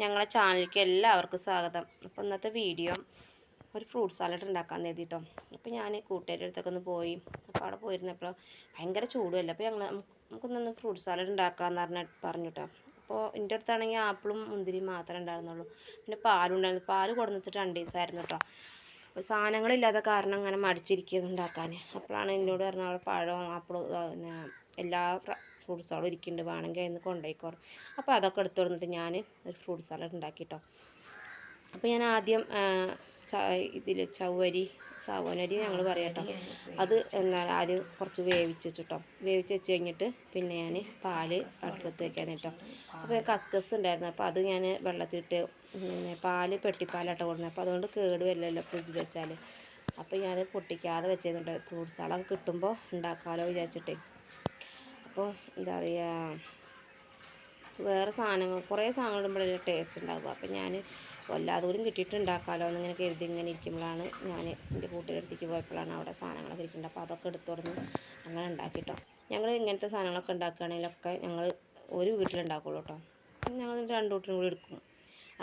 ഞങ്ങളെ ചാനലിലേക്ക് എല്ലാവർക്കും സ്വാഗതം. അപ്പോൾ ഇന്നത്തെ വീഡിയോ ഒരു ഫ്രൂട്ട് സാലഡ് ഉണ്ടാക്കാൻ എഴുതിട്ടോ അപ്പോൾ ഞാൻ കൂട്ടുകാരുടെ അടുത്തൊക്കെ ഒന്ന് പോയി. അപ്പോൾ അവിടെ പോയിരുന്നപ്പോൾ ഭയങ്കര ചൂടുമല്ല. അപ്പോൾ ഞങ്ങൾ നമുക്കൊന്നൊന്ന് ഫ്രൂട്ട് സാലഡ് ഉണ്ടാക്കാമെന്ന് പറഞ്ഞ പറഞ്ഞു കേട്ടോ അപ്പോൾ എന്റെ അടുത്താണെങ്കിൽ ആപ്പിളും മുന്തിരി മാത്രമേ ഉണ്ടായിരുന്നുള്ളൂ. പിന്നെ പാൽ കൊടുന്നിട്ട് രണ്ട് ദിവസമായിരുന്നു കേട്ടോ. സാധനങ്ങളില്ലാത്ത കാരണം അങ്ങനെ മടിച്ചിരിക്കുന്നുണ്ടാക്കാൻ അപ്പോഴാണ് എന്നോട് പറഞ്ഞ അവിടെ പഴം ആപ്പിൾ പിന്നെ എല്ലാ ഫ്രൂട്ട്സുകളും ഇരിക്കുന്നുണ്ട് വേണമെങ്കിൽ അതിന് കൊണ്ടുപോയിക്കോ അപ്പോൾ അതൊക്കെ എടുത്തു കൊടുത്തിട്ട് ഞാൻ ഒരു ഫ്രൂട്ട് സാലഡ് ഉണ്ടാക്കി കേട്ടോ അപ്പോൾ ഞാൻ ആദ്യം ഇതിൽ ചവ്വരി സാവോനരി ഞങ്ങൾ പറയാം കേട്ടോ അത് എന്നാൽ ആദ്യം കുറച്ച് വേവിച്ച് വെച്ചിട്ടോ. വേവിച്ച് വെച്ച് കഴിഞ്ഞിട്ട് പിന്നെ ഞാൻ പാൽ അടുപ്പത്ത് വെക്കാൻ കേട്ടോ. അപ്പോൾ കസ്കസ് ഉണ്ടായിരുന്നു അപ്പോൾ അത് ഞാൻ വെള്ളത്തിലിട്ട് പിന്നെ പാൽ പെട്ടിപ്പാലാട്ടോ കൊടുക്കുന്നത് അപ്പോൾ അതുകൊണ്ട് കേട് വരില്ലല്ലോ ഫ്രിഡ്ജിൽ വെച്ചാൽ അപ്പോൾ ഞാൻ പൊട്ടിക്കാതെ വെച്ചിരുന്നുണ്ട് ഫ്രൂട്ട്സ് സാളൊക്കെ കിട്ടുമ്പോൾ ഉണ്ടാക്കാമല്ലോ വിചാരിച്ചിട്ടേ. അപ്പോൾ എന്താ പറയുക വേറെ സാധനങ്ങൾ കുറേ സാധനങ്ങൾ ഇടുമ്പോഴല്ലേ ടേസ്റ്റ് ഉണ്ടാകും അപ്പോൾ ഞാൻ വല്ലാതെ കൂടി കിട്ടിയിട്ട് ഉണ്ടാക്കാമല്ലോ എന്നിങ്ങനെ കരുതി ഇങ്ങനെ ഇരിക്കുമ്പോഴാണ് ഞാൻ എന്റെ കൂട്ടുകാരത്തേക്ക് പോയപ്പോഴാണ് അവിടെ സാധനങ്ങളൊക്കെ ഇരിക്കുന്നത് അപ്പോൾ അതൊക്കെ എടുത്തു തുടങ്ങി അങ്ങനെ ഉണ്ടാക്കിട്ടോ. ഞങ്ങൾ ഇങ്ങനത്തെ സാധനങ്ങളൊക്കെ ഉണ്ടാക്കുകയാണെങ്കിലൊക്കെ ഞങ്ങൾ ഒരു വീട്ടിലുണ്ടാക്കുള്ളൂ കേട്ടോ ഞങ്ങൾ രണ്ട് വീട്ടിലും കൂടി എടുക്കും.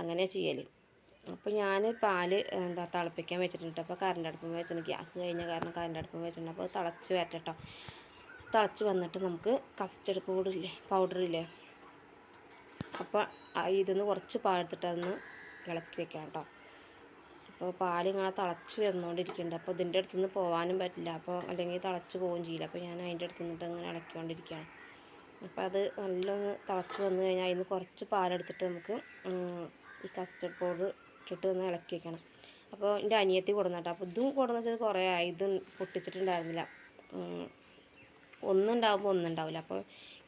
അങ്ങനെ ചെയ്യൽ അപ്പോൾ ഞാൻ പാൽ എന്താ തിളപ്പിക്കാൻ വെച്ചിട്ടുണ്ട് അപ്പോൾ കറണ്ട് അടുപ്പം വെച്ചിട്ടുണ്ട്. ഗ്യാസ് കഴിഞ്ഞ കാരണം കറണ്ട് അടുപ്പം വെച്ചിട്ടുണ്ട്. അപ്പോൾ തിളച്ച് വരട്ടെ കേട്ടോ തിളച്ച് വന്നിട്ട് നമുക്ക് കസ്റ്റഡ് പൗഡറില്ലേ പൗഡറില്ലേ അപ്പോൾ ഇതിന്ന് കുറച്ച് പാലെടുത്തിട്ട് അതൊന്ന് ഇളക്കി വെക്കാം കേട്ടോ. അപ്പോൾ പാൽ ഇങ്ങനെ തിളച്ച് വരുന്നുകൊണ്ടിരിക്കുന്നുണ്ട് അപ്പോൾ ഇതിന്റെ അടുത്ത് പോകാനും പറ്റില്ല. അപ്പോൾ അല്ലെങ്കിൽ തിളച്ച് പോവുകയും ചെയ്യില്ല. അപ്പോൾ ഞാൻ അതിന്റെ അടുത്ത് നിന്നിട്ട് ഇങ്ങനെ ഇളക്കിക്കൊണ്ടിരിക്കുകയാണ്. അപ്പോൾ അത് നല്ലൊന്ന് തിളച്ച് വന്നു കഴിഞ്ഞാൽ അതിന് കുറച്ച് പാലെടുത്തിട്ട് നമുക്ക് ഈ കസ്റ്റർഡ് പൗഡർ ഇട്ടിട്ട് ഒന്ന് ഇളക്കി വെക്കണം. അപ്പോൾ എന്റെ അനിയത്തി കൊടുന്നിട്ടോ അപ്പോൾ ഇതും കൊടുന്ന് വെച്ചാൽ കുറേ ആയി. ഇതും പൊട്ടിച്ചിട്ടുണ്ടായിരുന്നില്ല. ഒന്നുണ്ടാകുമ്പോൾ ഒന്നുണ്ടാവില്ല അപ്പോൾ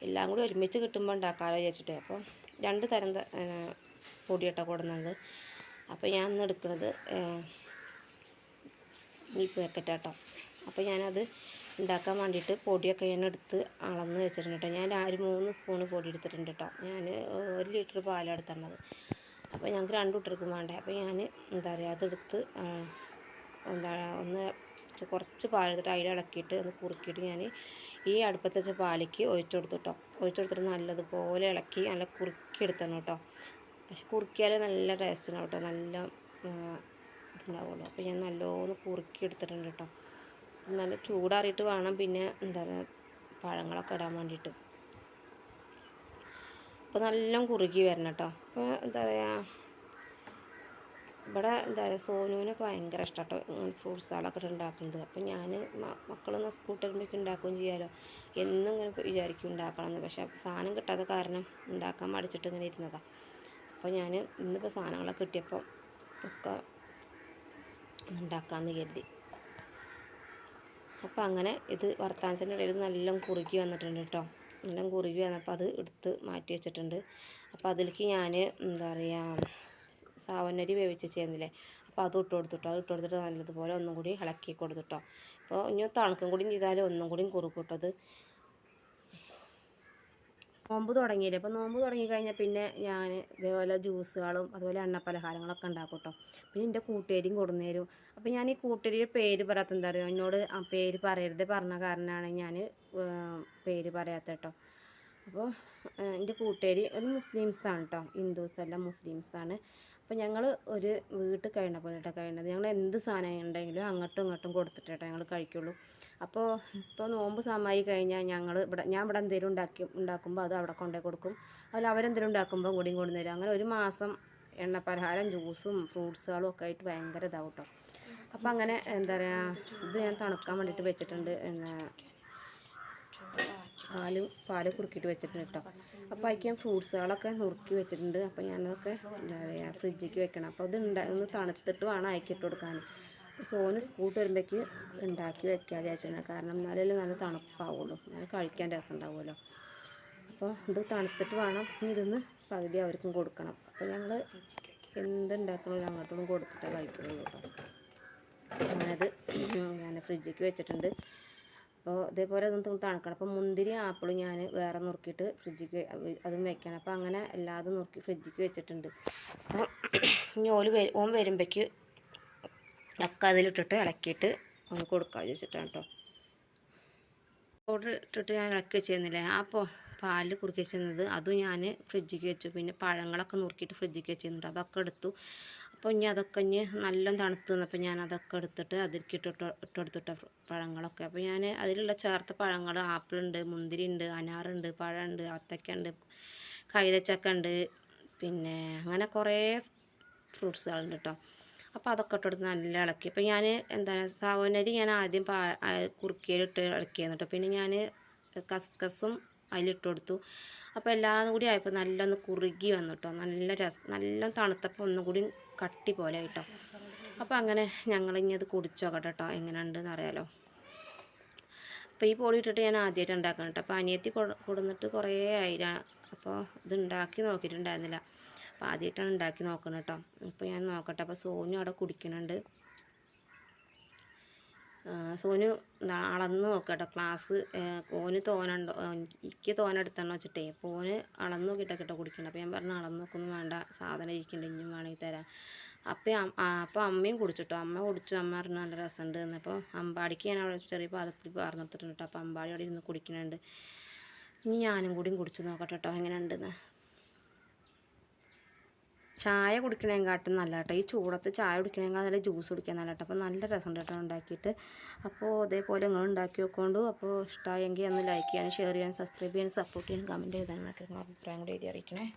എല്ലാം കൂടി ഒരുമിച്ച് കിട്ടുമ്പോൾ ഉണ്ടാക്കാമല്ലോ വിചാരിച്ചിട്ട്. അപ്പോൾ രണ്ട് തരം പൊടിയട്ട കൊടുക്കുന്നത് അപ്പോൾ ഞാൻ ഇന്ന് എടുക്കുന്നത് ഈ പാക്കറ്റ് കേട്ടോ അപ്പോൾ ഞാനത് ഉണ്ടാക്കാൻ വേണ്ടിയിട്ട് പൊടിയൊക്കെ ഞാൻ എടുത്ത് അളന്ന് വെച്ചിട്ടുണ്ട് കേട്ടോ ഞാൻ ഒരു മൂന്ന് സ്പൂണ് പൊടി എടുത്തിട്ടുണ്ട് കേട്ടോ ഞാൻ ഒരു ലിറ്റർ പാലാണ് അപ്പോൾ ഞങ്ങൾക്ക് രണ്ട് കുട്ടികൾക്കും വേണ്ടേ. അപ്പോൾ ഞാൻ എന്താ പറയുക അതെടുത്ത് എന്താ ഒന്ന് കുറച്ച് പാലെടുത്തിട്ട് അതിൽ ഇളക്കിയിട്ട് ഒന്ന് കുറുക്കിയിട്ട് ഞാൻ ഈ അടുപ്പത്ത് വെച്ച പാലിക്ക് ഒഴിച്ചു കൊടുത്തു കേട്ടോ ഒഴിച്ചു കൊടുത്തിട്ട് നല്ലതുപോലെ ഇളക്കി നല്ല കുറുക്കി എടുത്തണം കേട്ടോ പക്ഷെ കുറുക്കിയാൽ നല്ല ടേസ്റ്റ് ഉണ്ടാവും കേട്ടോ നല്ല ഇതുണ്ടാവുള്ളൂ. അപ്പോൾ ഞാൻ നല്ലോന്ന് കുറുക്കി എടുത്തിട്ടുണ്ട് കേട്ടോ നല്ല ചൂടാറിയിട്ട് വേണം പിന്നെ എന്താ പറയുക പഴങ്ങളൊക്കെ ഇടാൻ വേണ്ടിയിട്ട്. അപ്പോൾ നല്ല കുറുകി വരണം കേട്ടോ അപ്പോൾ എന്താ പറയുക ഇവിടെ എന്താ പറയുക സോനുവിനൊക്കെ ഭയങ്കര ഇഷ്ടമാട്ടോ ഇങ്ങനെ ഫ്രൂട്ട്സുകളൊക്കെ ഉണ്ടാക്കുന്നത്. അപ്പം ഞാൻ മക്കളൊന്ന് സ്കൂൾ വരുമ്പോഴേക്കും ഉണ്ടാക്കുകയും ചെയ്യാമല്ലോ എന്നും ഇങ്ങനെ വിചാരിക്കും ഉണ്ടാക്കണമെന്ന്. പക്ഷേ സാധനം കിട്ടാത്ത കാരണം ഉണ്ടാക്കാൻ മടിച്ചിട്ട് ഇങ്ങനെ ഇരുന്നതാണ് അപ്പോൾ ഞാൻ ഇന്നിപ്പോൾ സാധനങ്ങളൊക്കെ കിട്ടിയപ്പോൾ ഒക്കെ ഉണ്ടാക്കാമെന്ന് കരുതി. അപ്പോൾ അങ്ങനെ ഇത് വർത്താനത്തിന്റെ ഇടയിൽ നല്ല കുറുകി വന്നിട്ടുണ്ട് കേട്ടോ. നല്ല കുറുകി വന്നപ്പോൾ അത് എടുത്ത് മാറ്റി വെച്ചിട്ടുണ്ട്. അപ്പോൾ അതിലേക്ക് ഞാൻ എന്താ പറയുക സാവനരി വേവിച്ച് ചെയ്യുന്നില്ലേ അപ്പോൾ അത് ഇട്ട് കൊടുത്തിട്ടോ. അത് ഇട്ട് കൊടുത്തിട്ട് നല്ലതുപോലെ ഒന്നും കൂടി ഇളക്കി കൊടുത്തിട്ടോ. അപ്പോൾ ഇനി തണുക്കും കൂടി ചെയ്താൽ ഒന്നും കൂടി കുറുക്കൂട്ടത് നോമ്പ് തുടങ്ങിയില്ലേ? അപ്പോൾ നോമ്പ് തുടങ്ങി കഴിഞ്ഞാൽ പിന്നെ ഞാൻ ഇതേപോലെ ജ്യൂസുകളും അതുപോലെ എണ്ണ പലഹാരങ്ങളൊക്കെ ഉണ്ടാക്കും കേട്ടോ. പിന്നെ എന്റെ കൂട്ടുകാരിയും കൊടുന്നേരും അപ്പോൾ ഞാൻ ഈ കൂട്ടുകാരിയുടെ പേര് പറയാത്ത എന്താ പറയുക എന്നോട് ആ പേര് പറയരുത് പറഞ്ഞ കാരണമാണ് ഞാൻ പേര് പറയാത്ത കേട്ടോ. അപ്പോൾ എന്റെ കൂട്ടുകാരി ഒരു മുസ്ലിംസാണ് കേട്ടോ. ഹിന്ദുസ് അല്ല മുസ്ലിംസാണ്. അപ്പോൾ ഞങ്ങൾ ഒരു വീട്ടിൽ കഴിയണ പോലെ കേട്ടോ കഴിയണത്. ഞങ്ങൾ എന്ത് സാധനം ഉണ്ടെങ്കിലും അങ്ങോട്ടും ഇങ്ങോട്ടും കൊടുത്തിട്ട് കേട്ടോ ഞങ്ങൾ കഴിക്കുള്ളൂ. അപ്പോൾ ഇപ്പോൾ നോമ്പ് സമയമായി കഴിഞ്ഞാൽ ഞങ്ങൾ ഇവിടെ ഞാൻ ഇവിടെ എന്തെങ്കിലും ഉണ്ടാക്കി ഉണ്ടാക്കുമ്പോൾ അത് അവിടെ കൊണ്ടേ കൊടുക്കും. അതുപോലെ അവരെന്തെങ്കിലും ഉണ്ടാക്കുമ്പോൾ കൂടിയും കൊണ്ടുതരും അങ്ങനെ ഒരു മാസം എണ്ണ പലഹാരം ജ്യൂസും ഫ്രൂട്ട്സുകളും ഒക്കെ ആയിട്ട് ഭയങ്കര ഇതാവും കേട്ടോ അപ്പോൾ അങ്ങനെ എന്താ പറയുക ഇത് ഞാൻ തണുക്കാൻ വേണ്ടിയിട്ട് വെച്ചിട്ടുണ്ട്. എന്താ പാൽ പാൽ കുറുക്കിയിട്ട് വെച്ചിട്ടുണ്ട് കേട്ടോ. അപ്പോൾ അതിക്ക് ഞാൻ ഫ്രൂട്ട്സുകളൊക്കെ നുറുക്കി വെച്ചിട്ടുണ്ട്. അപ്പോൾ ഞാനതൊക്കെ എന്താ പറയുക ഫ്രിഡ്ജിലേക്ക് വെക്കണം. അപ്പോൾ അത് ഉണ്ടാ ഒന്ന് തണുത്തിട്ട് വേണം അയക്കിട്ട് കൊടുക്കാൻ. സോന് സ്കൂട്ട് വരുമ്പോഴേക്ക് ഉണ്ടാക്കി വെക്കാൻ വിചാരിച്ചിട്ടുണ്ട്. കാരണം എന്നാലും നല്ല തണുപ്പാവുള്ളൂ. നല്ല കഴിക്കാൻ രസം ഉണ്ടാവുമല്ലോ. അപ്പോൾ ഇത് തണുത്തിട്ട് വേണം. ഇതൊന്ന് പകുതി അവർക്കും കൊടുക്കണം. അപ്പോൾ ഞങ്ങൾ എന്തുണ്ടാക്കണോ അങ്ങോട്ടും കൊടുത്തിട്ടേ കഴിക്കുള്ളൂ കേട്ടോ. അങ്ങനത് ഞാൻ ഫ്രിഡ്ജിലേക്ക് വെച്ചിട്ടുണ്ട്. അപ്പോൾ ഇതേപോലെ ഒന്ന് തണുക്കണം അപ്പോൾ മുന്തിരി ആപ്പിൾ ഞാൻ വേറെ നുറുക്കിയിട്ട് ഫ്രിഡ്ജിക്ക് അതും വെക്കണം. അപ്പോൾ അങ്ങനെ എല്ലാതും നുറുക്കി ഫ്രിഡ്ജിക്ക് വെച്ചിട്ടുണ്ട്. അപ്പോൾ ഇനി ഓൽ വരും ഓൻ വരുമ്പോഴേക്ക് ഒക്കെ അതിലിട്ടിട്ട് ഇളക്കിയിട്ട് ഒന്ന് കൊടുക്കാൻ വെച്ചിട്ടാണ് കേട്ടോ പൗഡർ ഇട്ടിട്ട് ഞാൻ ഇളക്കി വെച്ചിരുന്നില്ലേ? അപ്പോൾ പാലിൽ കുറുക്കി വെച്ചിരുന്നത്. അതും ഞാൻ ഫ്രിഡ്ജിക്ക് വെച്ചു. പിന്നെ പഴങ്ങളൊക്കെ നുറുക്കിയിട്ട് ഫ്രിഡ്ജിക്ക് വെച്ചിരുന്നുണ്ട് അതൊക്കെ എടുത്തു. അപ്പോൾ ഇനി അതൊക്കെ ഇനി നല്ല തണുത്ത് നിന്നപ്പോൾ ഞാൻ അതൊക്കെ എടുത്തിട്ട് അതിലേക്ക് ഇട്ടിട്ട് ഇട്ടെടുത്തിട്ട പഴങ്ങളൊക്കെ. അപ്പോൾ ഞാൻ അതിലുള്ള ചേർത്ത പഴങ്ങൾ ആപ്പിളുണ്ട് മുന്തിരി ഉണ്ട് അനാറുണ്ട് പഴമുണ്ട് അത്തയ്ക്കുണ്ട് കൈതച്ചക്ക ഉണ്ട് പിന്നെ അങ്ങനെ കുറേ ഫ്രൂട്ട്സുകളുണ്ട് കേട്ടോ അപ്പോൾ അതൊക്കെ ഇട്ടെടുത്ത് നല്ല ഇളക്കി അപ്പോൾ ഞാൻ എന്താ സാവനരി ഞാൻ ആദ്യം പാ കുറുക്കിയിലിട്ട് ഇളക്കിയിരുന്നു കേട്ടോ പിന്നെ ഞാൻ കസ്കസും അതിലിട്ട് കൊടുത്തു അപ്പോൾ എല്ലാം കൂടി ആയപ്പോൾ നല്ലൊന്ന് കുറുകി വന്നു കേട്ടോ നല്ല രസ നല്ല തണുത്തപ്പോൾ ഒന്നും കൂടി കട്ടി പോലെ കേട്ടോ അപ്പോൾ അങ്ങനെ ഞങ്ങളിനി അത് കുടിച്ചു നോക്കട്ടെ കേട്ടോ എങ്ങനെയുണ്ടെന്ന് അറിയാലോ. അപ്പോൾ ഈ പൊടി ഇട്ടിട്ട് ഞാൻ ആദ്യമായിട്ട് ഉണ്ടാക്കണം കേട്ടോ അപ്പോൾ അനിയത്തി കൊടുന്നിട്ട് കുറേ ആയി. അപ്പോൾ ഇത് ഉണ്ടാക്കി നോക്കിയിട്ടുണ്ടായിരുന്നില്ല. അപ്പോൾ ആദ്യമായിട്ടാണ് ഉണ്ടാക്കി നോക്കണം കേട്ടോ അപ്പോൾ ഞാൻ നോക്കട്ടെ. അപ്പോൾ സോനു അവിടെ കുടിക്കുന്നുണ്ട്. സോനു അളന്ന് നോക്കട്ടോ. ക്ലാസ് ഓന് തോനുണ്ടോ എനിക്ക് തോനെടുത്തണം വെച്ചിട്ടേ. അപ്പോൾ ഓന് അളന്ന് നോക്കിയിട്ടൊക്കെ കേട്ടോ കുടിക്കണം അപ്പോൾ ഞാൻ പറഞ്ഞു അളന്ന് നോക്കൊന്നും വേണ്ട. സാധനം ഇരിക്കുന്നുണ്ട് ഇനിയും വേണമെങ്കിൽ തരാം. അപ്പം അപ്പോൾ അമ്മയും കുടിച്ചിട്ടോ. അമ്മ കുടിച്ചു. അമ്മ പറഞ്ഞു നല്ല രസമുണ്ട് എന്നപ്പോൾ അമ്പാടിക്ക് ഞാൻ അവിടെ ചെറിയ പാദത്തിൽ എടുത്തിട്ടുണ്ട് കേട്ടോ അപ്പോൾ അമ്പാടി അവിടെ ഇരുന്ന് കുടിക്കുന്നുണ്ട് ഇനി ഞാനും കൂടിയും കുടിച്ച് നോക്കട്ടെ കേട്ടോ എങ്ങനെ ഉണ്ടെന്ന് ചായ കുടിക്കണേക്കാട്ടും നല്ല കേട്ടോ ഈ ചൂടത്ത് ചായ കുടിക്കണേക്കാൾ നല്ല ജ്യൂസ് കുടിക്കാൻ നല്ല കേട്ടോ അപ്പോൾ നല്ല രസമുണ്ട് കേട്ടോ ഉണ്ടാക്കിയിട്ട്. അപ്പോൾ അതേപോലെ നിങ്ങൾ ഉണ്ടാക്കി വെക്കൊണ്ടു അപ്പോൾ ഇഷ്ടമായെങ്കിൽ ഒന്ന് ലൈക്ക് ചെയ്യാനും ഷെയർ ചെയ്യാനും സബ്സ്ക്രൈബ് ചെയ്യാനും സപ്പോർട്ട് ചെയ്യാനും കമന്റ് ചെയ്താനും നിങ്ങളുടെ അഭിപ്രായം കൂടി എഴുതി അറിയിക്കണേ.